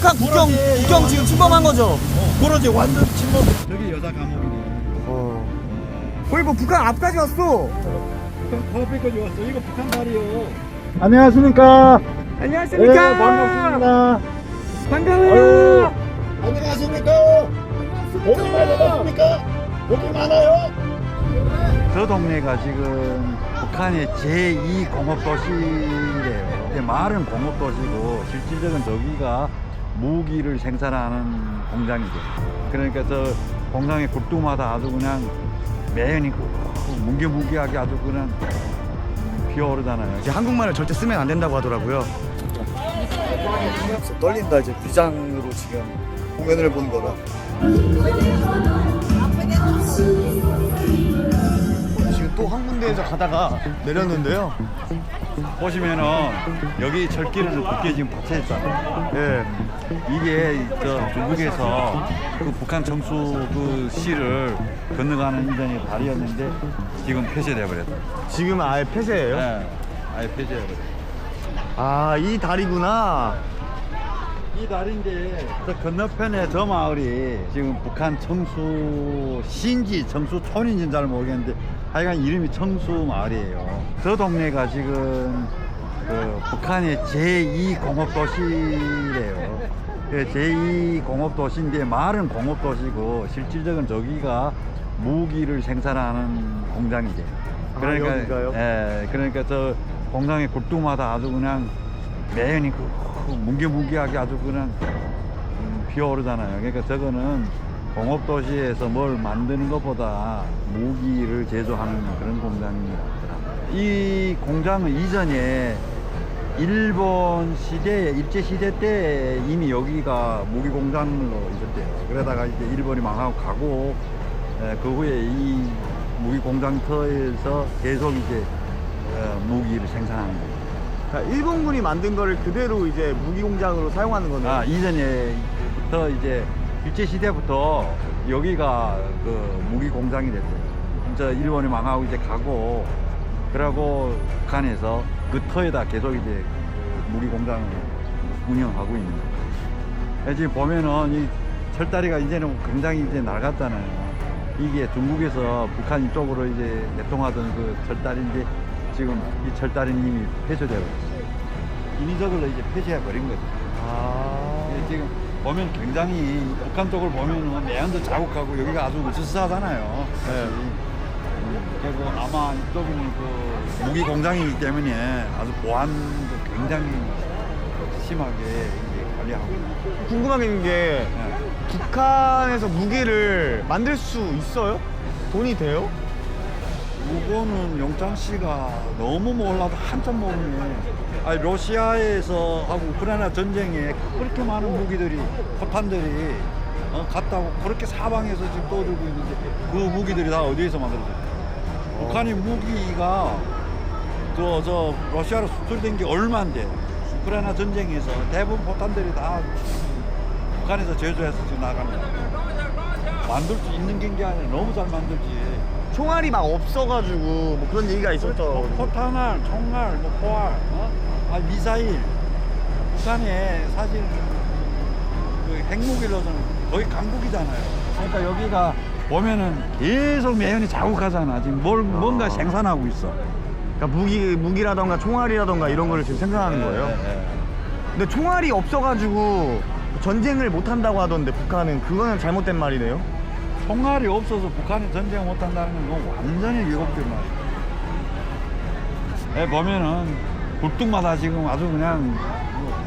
북한 국경 국경 지금 침범한 거죠. 그러지 완전 침범. 여기 여자 감옥이네. 어. 거의 뭐 북한 앞까지 왔어. 커피까지 왔어. 이거 북한 다리요. 안녕하십니까? 안녕하십니까. 네, 반갑습니다. 반가워요. 안녕하십니까. 고기 많으십니까? 고기 많아요. 저 동네가 지금 북한의 제2 공업도시래요. 근데 말은 공업도시고 실질적인 저기가 무기를 생산하는 공장이죠. 그러니까 저 공장의 굴뚝마다 아주 그냥 매연이 뭉게뭉게하게 아주 그냥 피어오르잖아요. 이제 한국말을 절대 쓰면 안 된다고 하더라고요. 떨린다 이제 비장으로 지금 공연을 보는 거라. 또 한 군데에서 가다가 내렸는데요. 보시면은 여기 철길을 굳게 지금 받쳐 있잖아요. 예. 이게 저 중국에서 그 북한 청수 그 시를 건너가는 이전에 다리였는데 지금 폐쇄돼 버렸다. 지금 아예 폐쇄예요? 네, 아예 폐쇄해 버렸다. 아, 이 다리구나. 이 다리인데 저 건너편에 저 마을이 지금 북한 청수 시인지 청수촌인지는 잘 모르겠는데 하여간 이름이 청수 마을이에요. 저 동네가 지금 그 북한의 제2 공업도시래요. 그 제2 공업도시인데 말은 공업도시고 실질적인 저기가 무기를 생산하는 공장이죠. 아, 여기가요? 예, 그러니까 저 공장의 굴뚝마다 아주 그냥 매연이 그, 그 뭉게뭉게하게 아주 그냥 음, 피어오르잖아요. 그러니까 저거는 공업도시에서 뭘 만드는 것보다 무기를 제조하는 그런 공장입니다. 이 공장은 이전에 일본 시대, 일제 시대 때 이미 여기가 무기 공장으로 있었대요. 그러다가 이제 일본이 망하고 가고, 에, 그 후에 이 무기 공장터에서 계속 이제 어, 무기를 생산하는 거예요. 그러니까 일본군이 만든 거를 그대로 이제 무기 공장으로 사용하는 거네요. 아, 이전에부터 이제 일제 시대부터 여기가 그 무기 공장이 됐어요. 저 일본이 망하고 이제 가고 그러고 북한에서 그 터에다 계속 이제 그 무기 공장을 운영하고 있는 거예요. 지금 보면은 이 철다리가 이제는 굉장히 이제 낡았잖아요. 이게 중국에서 북한 이쪽으로 이제 내통하던 그 철다리인데 지금 이 철다리는 이미 폐쇄되어 있어요. 인위적으로 이제 폐쇄해 버린 거죠. 아. 예, 지금 보면 굉장히 북한 쪽을 보면은 내연도 자국하고 여기가 아주 으스스하잖아요. 네. 음, 그리고 아마 이쪽은 그 무기 공장이기 때문에 아주 보안도 굉장히 심하게 이제 관리하고. 궁금한 게 예. 북한에서 무기를 만들 수 있어요? 돈이 돼요? 이거는 영장 씨가 너무 몰라도 한참 모르네. 아니 러시아에서 하고 우크라이나 전쟁에 그렇게 많은 무기들이 포탄들이 어, 갔다고 그렇게 사방에서 지금 떠들고 있는데 그 무기들이 다 어디에서 만들어졌어요? 북한이 무기가 그저 러시아로 수출된 게 얼마인데 우크라이나 전쟁에서 대부분 포탄들이 다 북한에서 제조해서 지금 나갑니다. 만들 수 있는 게 아니라 너무 잘 만들지. 총알이 막 없어가지고 뭐 그런 얘기가 있었죠. 뭐 포탄알, 총알, 뭐 포알, 어? 아, 미사일. 북한에 사실 그 핵무기로서는 거의 강국이잖아요. 그러니까 여기가 보면은 계속 매연이 자국하잖아. 지금 뭘 뭔가 생산하고 있어. 그러니까 무기 무기라던가 총알이라던가 이런 거를 지금 생산하는 거예요. 예, 예. 근데 총알이 없어가지고 전쟁을 못 한다고 하던데 북한은 그거는 잘못된 말이네요. 총알이 없어서 북한이 전쟁 못 한다는 건 완전히 왜곡된 말이에요. 예, 보면은 굴뚝마다 지금 아주 그냥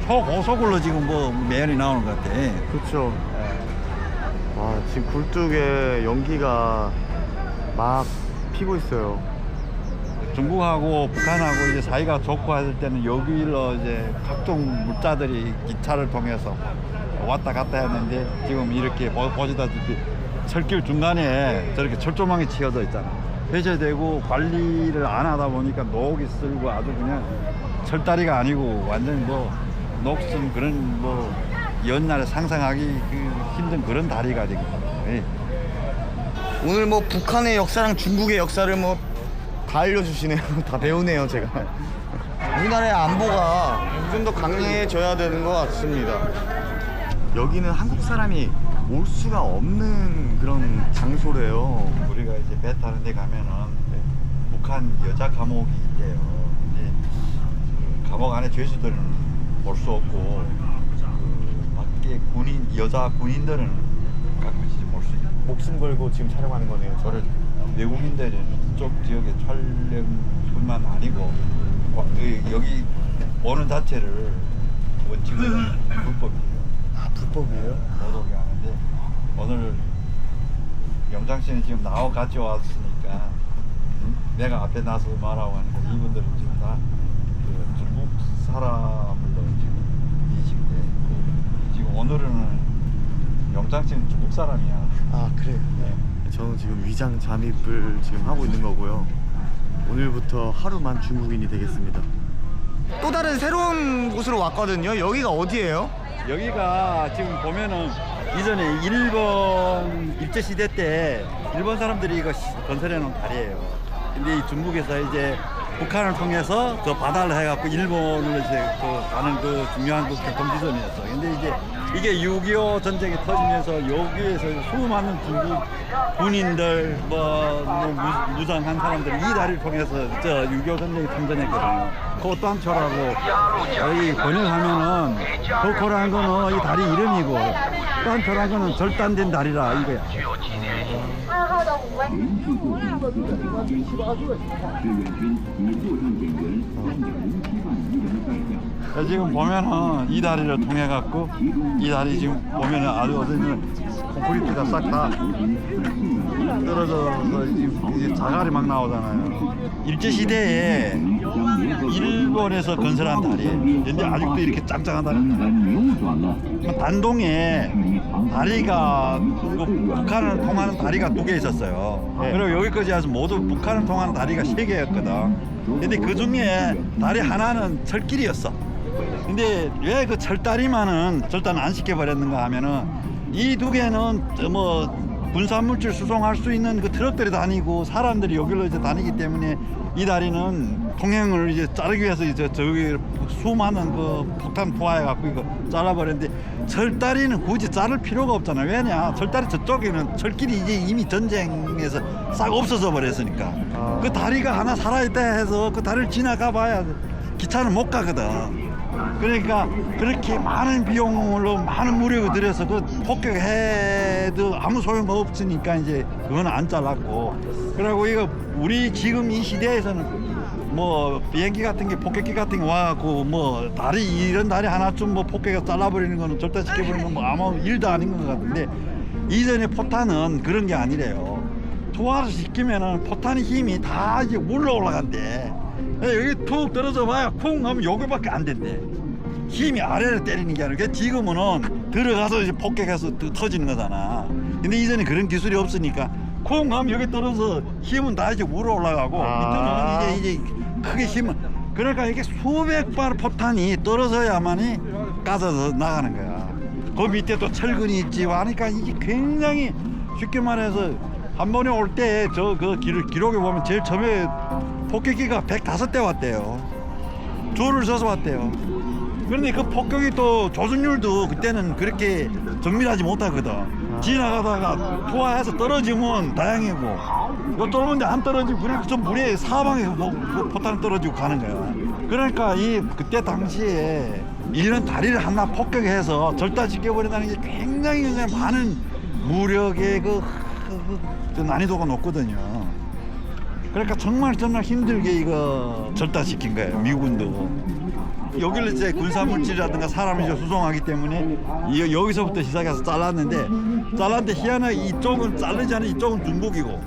초고속으로 지금 뭐 매연이 나오는 것 같아. 그렇죠. 예. 와 지금 굴뚝에 연기가 막 피고 있어요. 중국하고 북한하고 이제 사이가 좋고 했을 때는 여기로 이제 각종 물자들이 기차를 통해서 왔다 갔다 했는데 지금 이렇게 보, 보시다시피 철길 중간에 저렇게 철조망이 치어져 있잖아. 폐쇄되고 관리를 안 하다 보니까 녹이 쓸고 아주 그냥 철다리가 아니고 완전 뭐 녹슨 그런 뭐 옛날에 상상하기 그 힘든 그런 다리가 되기 때문에 오늘 뭐 북한의 역사랑 중국의 역사를 뭐 다 알려주시네요. 다 배우네요, 제가. 우리나라의 안보가 좀 더 강해져야 되는 것 같습니다. 여기는 한국 사람이 올 수가 없는 그런 장소래요. 우리가 이제 배 타는 데 가면은 북한 여자 감옥이 있대요. 근데 그 감옥 안에 죄수들은 볼 수 없고 그 밖에 군인 여자 군인들은 가끔씩 볼 수 있고 목숨 걸고 지금 촬영하는 거네요. 저를 외국인들은 이쪽 지역의 촬영뿐만 아니고 과- 그 여기 오는 자체를 원칙은 불법이에요. 아 불법이에요? 하는데 오늘 영장 씨는 지금 나와 같이 왔으니까 응? 내가 앞에 나서 말하고 하니까 이분들은 지금 다 그 중국 사람으로 지금 인식돼 있고 지금 오늘은 영장 씨는 중국 사람이야. 아 그래요. 저는 지금 위장 잠입을 지금 하고 있는 거고요. 오늘부터 하루만 중국인이 되겠습니다. 또 다른 새로운 곳으로 왔거든요. 여기가 어디예요? 여기가 지금 보면은 이전에 일본 일제 시대 때 일본 사람들이 이거 시- 건설해 놓은 다리예요. 근데 이 중국에서 이제 북한을 통해서 저 바다를 해갖고 일본으로 이제 그 가는 그 중요한 그 교통 지점이었어. 근데 이제 이게 6.25 전쟁이 터지면서 여기에서 수많은 중국 군인들 뭐, 뭐 무, 무장한 사람들이 이 다리를 통해서 저6.25 전쟁이 참전했거든요. 그 딴초라고 여기 번역하면은 도코라는 거는 이 다리 이름이고 절단터라고는 절단된 다리라 이거야. 지금 보면은 이 다리를 통해 갖고 이 다리 지금 보면은 아주 어디는 콘크리트가 싹 다 떨어져서 이제 자갈이 막 나오잖아요. 일제 시대에 일본에서 건설한 다리예요. 근데 아직도 이렇게 짱짱한 다리. 단동에 다리가 그 북한을 통하는 다리가 두 개 있었어요. 네. 그리고 여기까지 와서 모두 북한을 통하는 다리가 세 개였거든. 근데 그 중에 다리 하나는 철길이었어. 근데 왜 그 철다리만은 절단 안 시켜버렸는가 하면은 이 두 개는 저뭐 군산물질 수송할 수 있는 그 트럭들이 다니고 사람들이 여기로 이제 다니기 때문에 이 다리는 통행을 이제 자르기 위해서 이제 저기 수많은 그 폭탄 포화해 갖고 이거 잘라버렸는데 철다리는 굳이 자를 필요가 없잖아. 왜냐? 철다리 저쪽에는 철길이 이제 이미 전쟁에서 싹 없어져 버렸으니까. 아. 그 다리가 하나 살아있다 해서 그 다리를 지나가 봐야 기차는 못 가거든. 그러니까 그렇게 많은 비용으로 많은 무력을 들여서 그 폭격해도 아무 소용 없으니까 이제 그건 안 잘랐고 그리고 이거 우리 지금 이 시대에서는 뭐 비행기 같은 게 폭격기 같은 게 와갖고 뭐 다리 이런 다리 하나쯤 뭐 폭격해서 잘라버리는 거는 절단시켜버리는 건뭐 아무 일도 아닌 것 같은데 이전에 포탄은 그런 게 아니래요. 투하를 시키면은 포탄의 힘이 다 이제 올라 올라간대. 여기 툭 떨어져 봐야 쿵 하면 여기밖에 안 된대. 힘이 아래를 때리는 게 아니라 지금은 들어가서 이제 폭격해서 또 터지는 거잖아. 근데 이전에 그런 기술이 없으니까 쿵 하면 여기 떨어져 힘은 다 이제 위로 올라가고 아. 밑에는 이제 이제 크게 힘을 그러니까 이게 수백 발 포탄이 떨어져야만이 까져서 나가는 거야. 그 밑에 또 철근이 있지 하니까 이게 굉장히 쉽게 말해서 한 번에 올 때 저 그 기록에 보면 제일 처음에 폭격기가 105대 왔대요. 줄을 서서 왔대요. 그런데 그 폭격이 또 조준율도 그때는 그렇게 정밀하지 못하거든. 지나가다가 투하해서 떨어지면 다행이고, 이거 떨어지는데 안 떨어지고, 그냥 좀 물에 사방에 뭐, 뭐 포탄 떨어지고 가는 거야. 그러니까 이 그때 당시에 이런 다리를 하나 폭격해서 절단시켜버린다는 게 굉장히 굉장히 많은 무력의 그, 그, 그 난이도가 높거든요. 그러니까 정말 정말 힘들게 이거 절단시킨 거예요 미군도 여기를 이제 군사물질이라든가 사람을 이제 수송하기 때문에 이- 여기서부터 시작해서 잘랐는데 잘랐는데 희한하게 이쪽은 자르지 않은 이쪽은 중국이고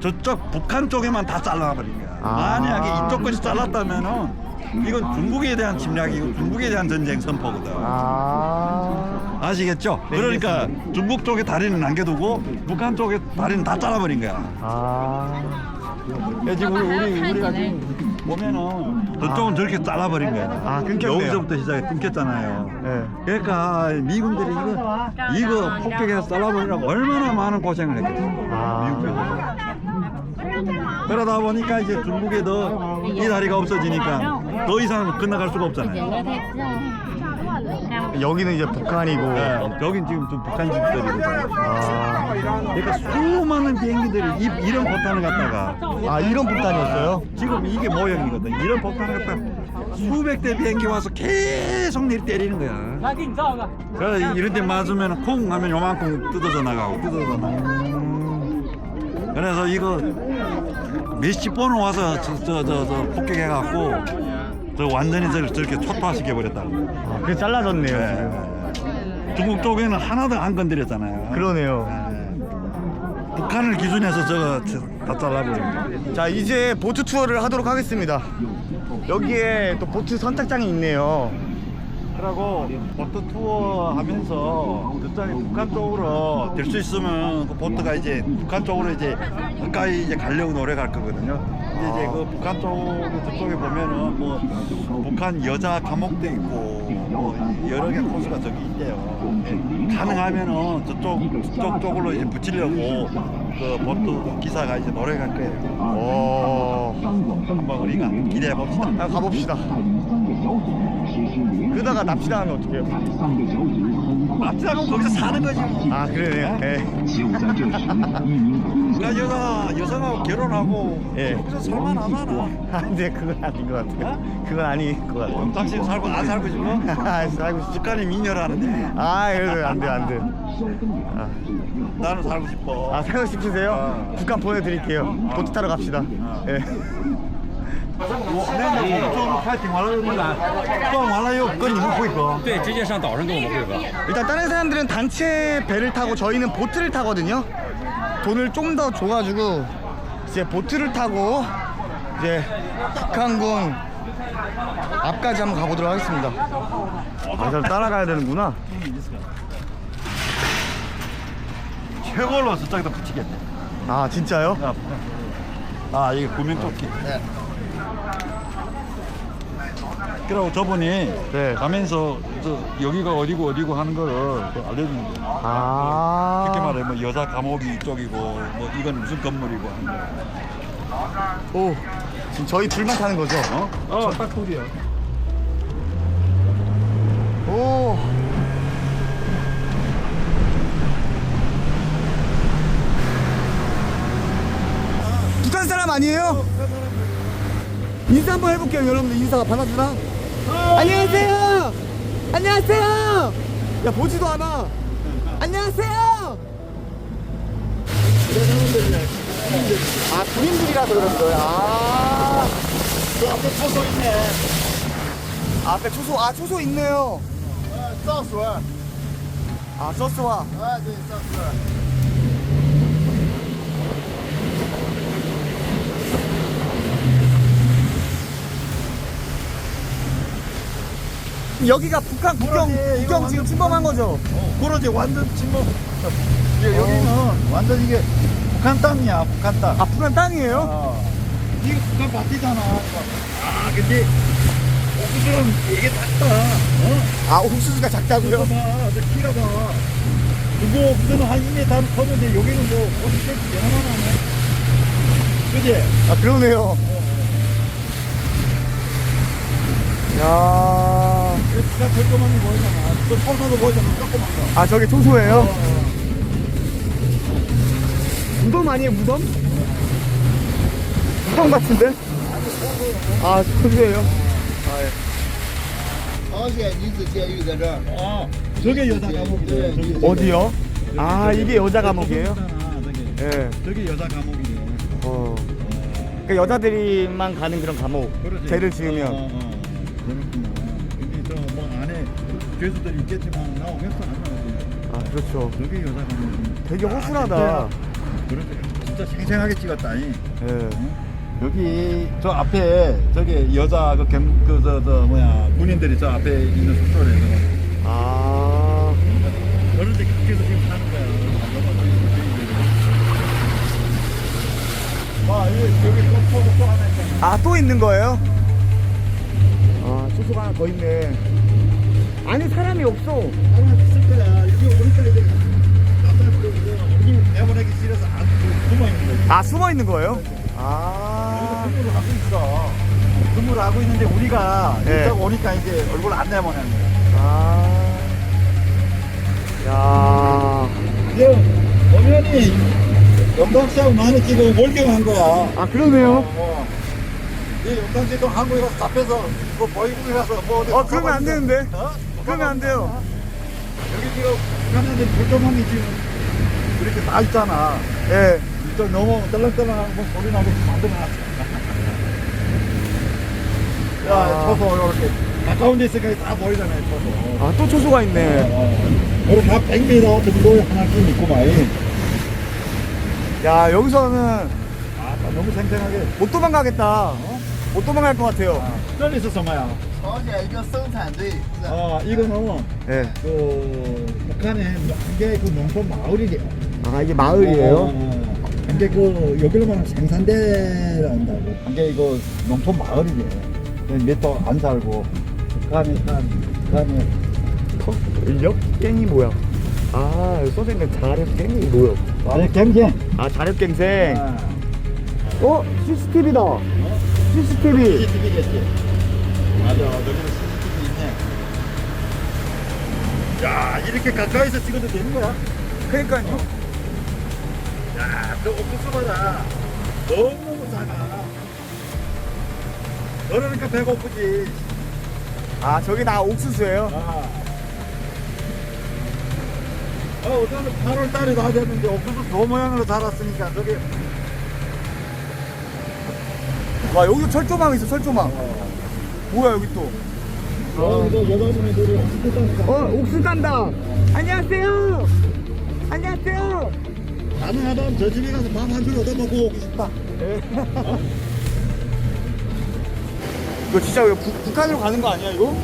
저쪽 북한 쪽에만 다 잘라버린 거야 아. 만약에 이쪽 것이 잘랐다면은 이건 중국에 대한 침략이고 중국에 대한 전쟁 선포거든 아. 아시겠죠? 네, 그러니까 중국 쪽에 다리는 남겨두고 북한 쪽에 다리는 다 잘라버린 거야 아. 야, 지금 우리, 우리, 우리가 지금 보면은 저쪽은 저렇게 잘라버린 거야. 아, 끊겼네요. 여기서부터 시작해 끊겼잖아요. 네. 그러니까 미군들이 이거, 이거 폭격해서 잘라버리라고 얼마나 많은 고생을 했겠어. 아. 미국에서. 그러다 보니까 이제 중국에도 이 다리가 없어지니까 더 이상 건너갈 수가 없잖아요. 여기는 이제 북한이고. 네, 여긴 지금 좀 북한 집들이거든요. 아, 그러니까 수많은 비행기들이 이, 이런 포탄을 갖다가 아 이런 폭탄이었어요? 지금 이게 모형이거든. 이런 폭탄을 갖다 수백 대 비행기 와서 계속 내리 때리는 거야. 그래서 이런 데 맞으면 콩 하면 요만큼 뜯어져 나가고 뜯어져 나가고. 그래서 이거 몇십 번을 와서 저 저 저 폭격해갖고 저 완전히 저를 저렇게 초토화시켜 버렸다. 아, 그게 잘라졌네요. 지금. 중국 쪽에는 하나도 안 건드렸잖아요. 그러네요. 네. 북한을 기준해서 저거 다 잘라버린 거. 자 이제 보트 투어를 하도록 하겠습니다. 여기에 또 보트 선착장이 있네요. 그리고 보트 투어 하면서 저쪽에 북한 쪽으로 될 수 있으면 그 보트가 이제 북한 쪽으로 이제 가까이 이제 가려고 노력할 거거든요. 근데 이제 그 북한 쪽 저쪽에 보면은 뭐 북한 여자 감옥도 있고 뭐 여러 개 코스가 저기 있대요. 예, 가능하면은 저쪽 저쪽 쪽으로 이제 붙이려고 그 보트 기사가 이제 노력할 거예요. 어, 한번 우리가 기대해 봅시다. 아, 가봅시다. 그러다가 납치당하면 어떡해요? 납치하고 거기서 사는 거지 뭐. 아 그러네요. 예. 그러니까 여자 여성하고 결혼하고 예. 거기서 살만 하잖아. 아, 근데 그건 아닌 것 같아요. 그건 아닌 것 같아요. 당신 살고 안 살고 싶어? 아, 살고 싶. 직관이 미녀라는데 아, 그래도 안 돼, 안 돼. 아, 나는 살고 싶어. 아 살고 싶으세요? 아. 북한 보내드릴게요. 보트 타러 갑시다. 예. 那个中快艇完了，那个撞完了又跟你们会合。对，直接上岛上跟我们会合。 일단 다른 사람들은 단체 배를 타고 저희는 보트를 타거든요. 돈을 좀 더 줘가지고 이제 보트를 타고 이제 북한군 앞까지 한번 가보도록 하겠습니다. 아, 저 따라가야 되는구나. 최고로 저쪽에다 붙이겠네. 아, 진짜요? 야, 아 이게 구명조끼. 그리고 저분이 네. 가면서 저 여기가 어디고 어디고 하는 거를 또 알려주는 거예요. 아. 쉽게 말해 뭐 여자 감옥이 이쪽이고 뭐 이건 무슨 건물이고 하는 거. 오, 지금 저희 둘만 타는 거죠? 어? 어, 딱 둘이야. 오. 북한 사람 아니에요? 인사 한번 해볼게요, 여러분들. 인사 받아주나? 안녕하세요. 안녕하세요. 야 보지도 않아. 안녕하세요. 아 군인들이라서 그런 거야. 아. 그 앞에 초소 있네. 아, 앞에 초소 아 초소 있네요. 아, 서스와. 아 서스와. 아, 네, 서스와. 여기가 북한 국경, 그러지, 이거 국경 지금 침범한 거죠? 그러지 완전 침범. 여- 여기는 완전 이게 북한 땅이야, 북한 땅. 아, 북한 땅이에요? 어. 이거 북한 밭이잖아. 아, 근데 옥수수는 되게 작다. 어? 아, 옥수수가 작다고요? 이거 봐, 저 키가 봐. 그거 옥수수는 한 2m 컸는데 여기는 뭐 50cm 하나만 하네. 그지? 아, 그러네요. 야 그래서 북한 절조만이 보이잖아. 그 청소도 보이잖아. 조그만 거. 아, 저게 초소예요? 무덤 아니에요, 무덤? 무덤 같은데? 아, 초소예요? 朝鲜女子监狱在这儿。哦， 저게 여자 감옥이래. 저기 어디요? 아, 이게 여자 감옥이에요? 저기. 예. 저기 여자 감옥이네. 어. 그러니까 여자들이만 가는 그런 감옥. 그러지. 죄를 지으면. 어, 어, 어. 그렇구나. 죄수들이 있겠지만 나오겠어 안 나오지. 아, 그렇죠. 저게 여자 감옥이네. 되게 허술하다. 그렇지. 진짜 생생하게 찍었다. 이. 예. 여기 저 앞에 저기 여자 그그저 저 뭐야 군인들이 저 앞에 있는 숙소래. 아. 어른 때 그렇게서 지금 사는 거야. 와, 여기 여기 또, 또, 또 하나 있잖아. 아, 또 있는 거예요? 아, 초소가 하나 더 있네. 아니, 사람이 없어. 하나 있을 거야. 여기 오니까 이제 남자 부르고 우리 내보내기 싫어서 안 숨어 있는 거지. 아, 숨어 있는 거예요? 아. 근무를 하고 있어. 근무를 하고 있는데 우리가 네. 일단 오니까 이제 얼굴 안 내보내는 거야. 아. 아. 야. 이제 보면이 영광시하고 나는 지금 월경한 거야. 아, 그러네요. 어. 이 영광시도 한국에 가서 잡혀서 뭐 보이국에 가서 뭐 어디 어, 그러면 안 되는데. 어? 그러면 안 돼요. 여기 지금 북한인들 불조망이 지금 이렇게 다 있잖아. 예. 이쪽 너무 떨렁떨렁하고 뭐 소리 나고 만들어놨어. 야, 아. 초소 이렇게 가까운 데 있으니까 다 보이잖아요, 초소. 아, 또 초소가 있네. 어. 여기 다 100m 정도에 하나씩 있구만. 야, 여기서는 아, 너무 생생하게. 못 도망가겠다. 못 도망갈 것 같아요. 저 있었어, 마야. 朝鲜一个生产队是吧 아, 이거는 예. 그 북한의 한개 그 농촌 마을이래요. 아, 이게 어, 한개 그 여기로 말하면 생산대라 한다고. 한개 이거 농촌 마을이래요. 몇도 안 살고 북한에 산 북한에 역갱이 뭐야? 아, 선생님 자력갱이 뭐야? 아니 갱갱. 아, 자력갱생. 아, 어? CCTV다. CCTV. CCTV겠지. 맞아, 여기는 CCTV 있네. 야, 이렇게 가까이서 찍어도 되는 거야? 그러니까요. 야, 저 옥수수 봐라. 너무 작아. 그러니까 배고프지. 아, 저기 나 옥수수예요. 아. 어, 어쩌면 8월 달에 다 됐는데 옥수수 저 모양으로 자랐으니까 저게 와, 여기도 철조망 있어, 철조망. 뭐야, 여기 또. 어, 따니까 어, 옥수수 간다. 안녕하세요. 안녕하세요. 가능하다면 저 집에 가서 밥 한 줄 얻어먹고 오고 싶다. 이거 진짜 이거 북, 북한으로 가는 거 아니야, 이거?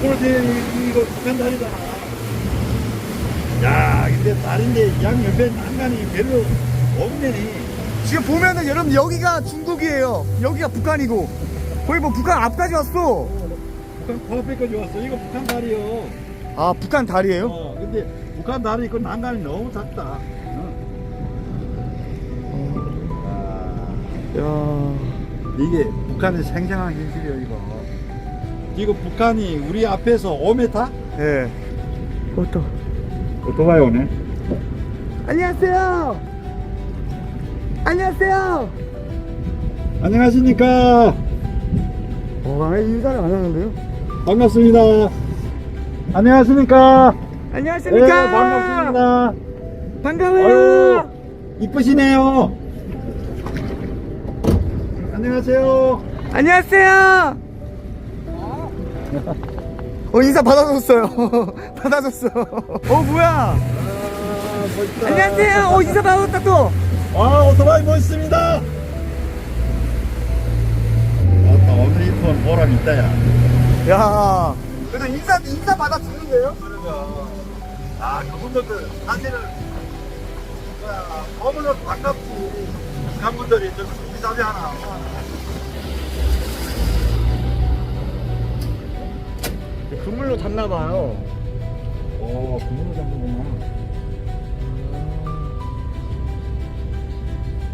그렇지, 이거 북한 다리잖아. 야, 근데 다른데 양 옆에 난간이 별로 없네. 지금 보면은 여러분 여기가 중국이에요. 여기가 북한이고. 거의 뭐 북한 앞까지 왔어. 북한 코앞에까지 왔어. 이거 북한 다리요. 아, 북한 다리예요? 어, 근데 북한 다리 그 난간이 너무 작다. 어. 아, 야. 이게 북한의 생생한 현실이에요, 이거. 이거 북한이 우리 앞에서 5m? 예. 어떠. 오토바이 오네. 안녕하세요. 안녕하세요. 안녕하십니까. 어, 아예 인사를 안 하는데요? 반갑습니다. 안녕하십니까. 안녕하십니까? 네, 반갑습니다. 반가워요. 아유, 이쁘시네요. 안녕하세요. 안녕하세요. 어 인사 받아줬어요. 받아줬어. 어 뭐야? 아. 안녕하세요. 어 인사 받았다 또. 아, 오토바이 멋있습니다. 아따, 오늘 이쁜 보람 있다, 야. 야. 그래도 인사 인사 받아 주는데요? 아, 그분들도 사실은, 아, 너무나 반갑지. 북한 분들이 좀 비싸지 않아. 그물로 잡나 봐요. 오, 그분을 잡는구나.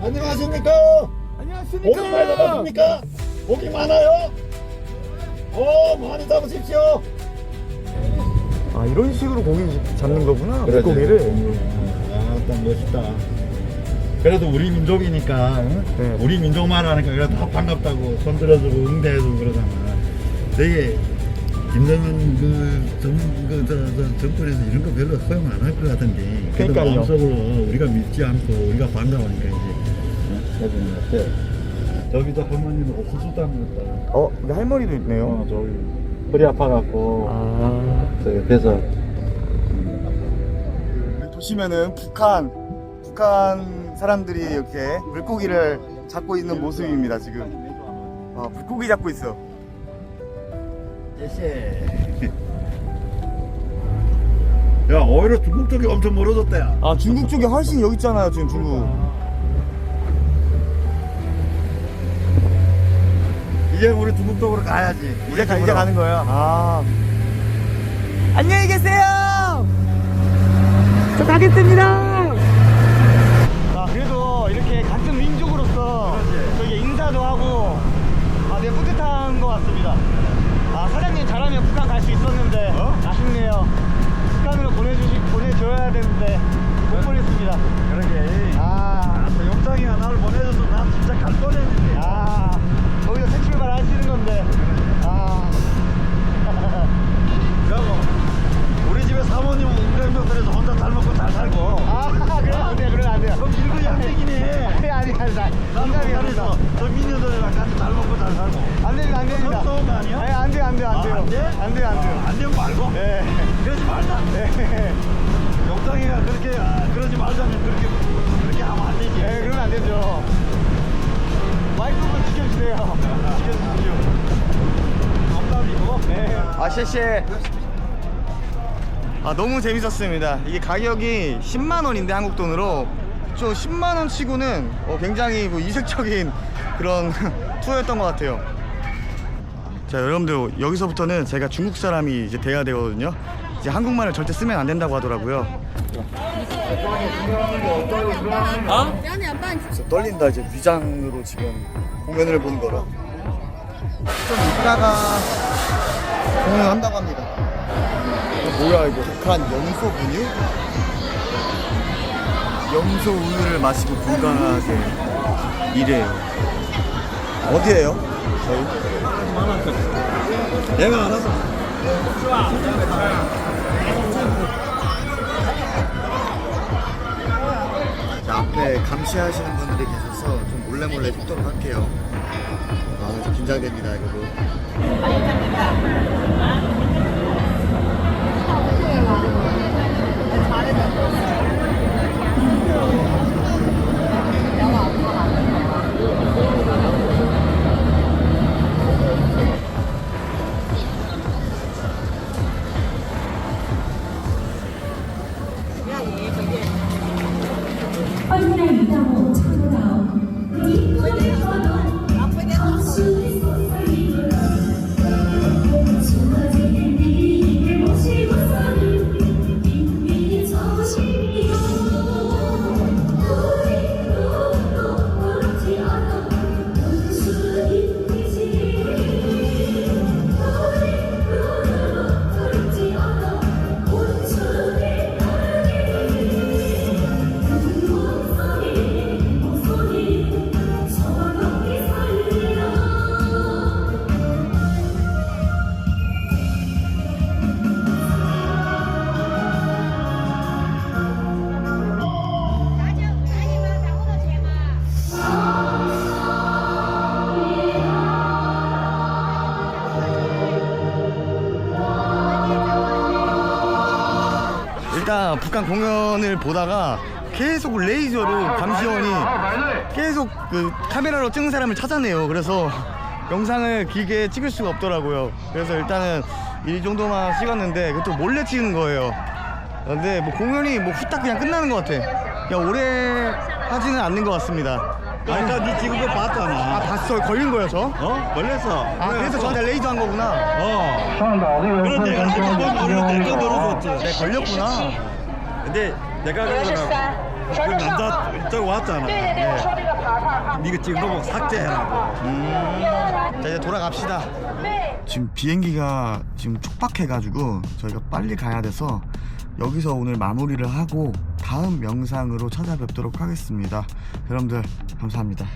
안녕하십니까? 안녕하십니까? 고기 많이 잡았습니까? 고기 많아요? 오, 많이 잡으십시오. 아 이런 식으로 고기 잡는 거구나. 그러지. 물고기를. 아, 딱 멋있다. 그래도 우리 민족이니까, 응? 네. 우리 민족만 하니까 그래도 다 반갑다고 손 들어주고 응대해주고 그러잖아. 되게 김정은 그, 정, 그, 저, 저, 정권에서 이런 거 별로 허용 안 할 것 같은데. 그래도 그러니까요. 마음속으로 우리가 믿지 않고 우리가 반가우니까 이제 어? 해주는 것 같아. 저기도 할머니는 옥수수 담겼다. 어 여기 할머니도 있네요. 어, 저기 허리 아파갖고 아. 저 옆에서 보시면은 북한 북한 사람들이 이렇게 물고기를 잡고 있는 모습입니다 지금. 아 물고기 잡고 있어. 야 오히려 중국 쪽이 엄청 멀어졌다 야 아 중국 쪽이 훨씬 여기 있잖아요 지금 중국. 이제 우리 중국 쪽으로 가야지 이제 가, 이제 가는 거예요. 아. 안녕히 계세요. 저 가겠습니다. 아, 그래도 이렇게 같은 민족으로서 저기 인사도 하고 아, 되게 뿌듯한 것 같습니다. 아, 사장님 잘하면 북한 갈 수 있었는데 아, 되는데 못 보냈습니다. 그러게. 아, 아, 영상이가 나를 보내줘서 난 진짜 갈 뻔했는데. 아, 거기서 네. 아, 셰셰. 아, 너무 재밌었습니다. 이게 가격이 10만 원인데 한국 돈으로 저 10만 원 치고는 어, 굉장히 뭐 이색적인 그런 투어였던 것 같아요. 자, 여러분들 여기서부터는 제가 중국 사람이 이제 돼야 되거든요. 이제 한국말을 절대 쓰면 안 된다고 하더라고요. 진짜 떨린다 이제 위장으로 지금 공연을 보는 거라. 좀 이따가 공연한다고 합니다. 이거 뭐야 이거 북한 염소 분유? 염소 우유를 마시고 건강하게 일해요. 어디에요? 저희? 내가 알아서. 자, 앞에 감시하시는 분들이 계셔서 좀 몰래 몰래 찍도록 할게요. 아, 좀 긴장됩니다, 이거도. 공연을 보다가 계속 레이저로 감시원이 계속 그 카메라로 찍는 사람을 찾아내요. 그래서 영상을 길게 찍을 수가 없더라고요. 그래서 일단은 이 정도만 찍었는데 그것도 몰래 찍은 거예요. 근데 뭐 공연이 뭐 후딱 그냥 끝나는 것 같아. 그냥 오래 하지는 않는 것 같습니다. 아까 네 찍은 거아 봤잖아. 봤어 걸린 거예요 저? 어? 걸렸어. 아 그래서 저한테 레이저 한 거구나. 어. 그런 내가 지금 뭐 모르고 내거 물어줬지. 네 걸렸구나. 근데 내가 그러더라고. 그 남자 저기 왔잖아. 네. 네가 찍은 거 보고 삭제해라고. 음. 자 이제 돌아갑시다. 지금 비행기가 지금 촉박해가지고 저희가 빨리 가야 돼서 여기서 오늘 마무리를 하고 다음 영상으로 찾아뵙도록 하겠습니다. 여러분들 감사합니다.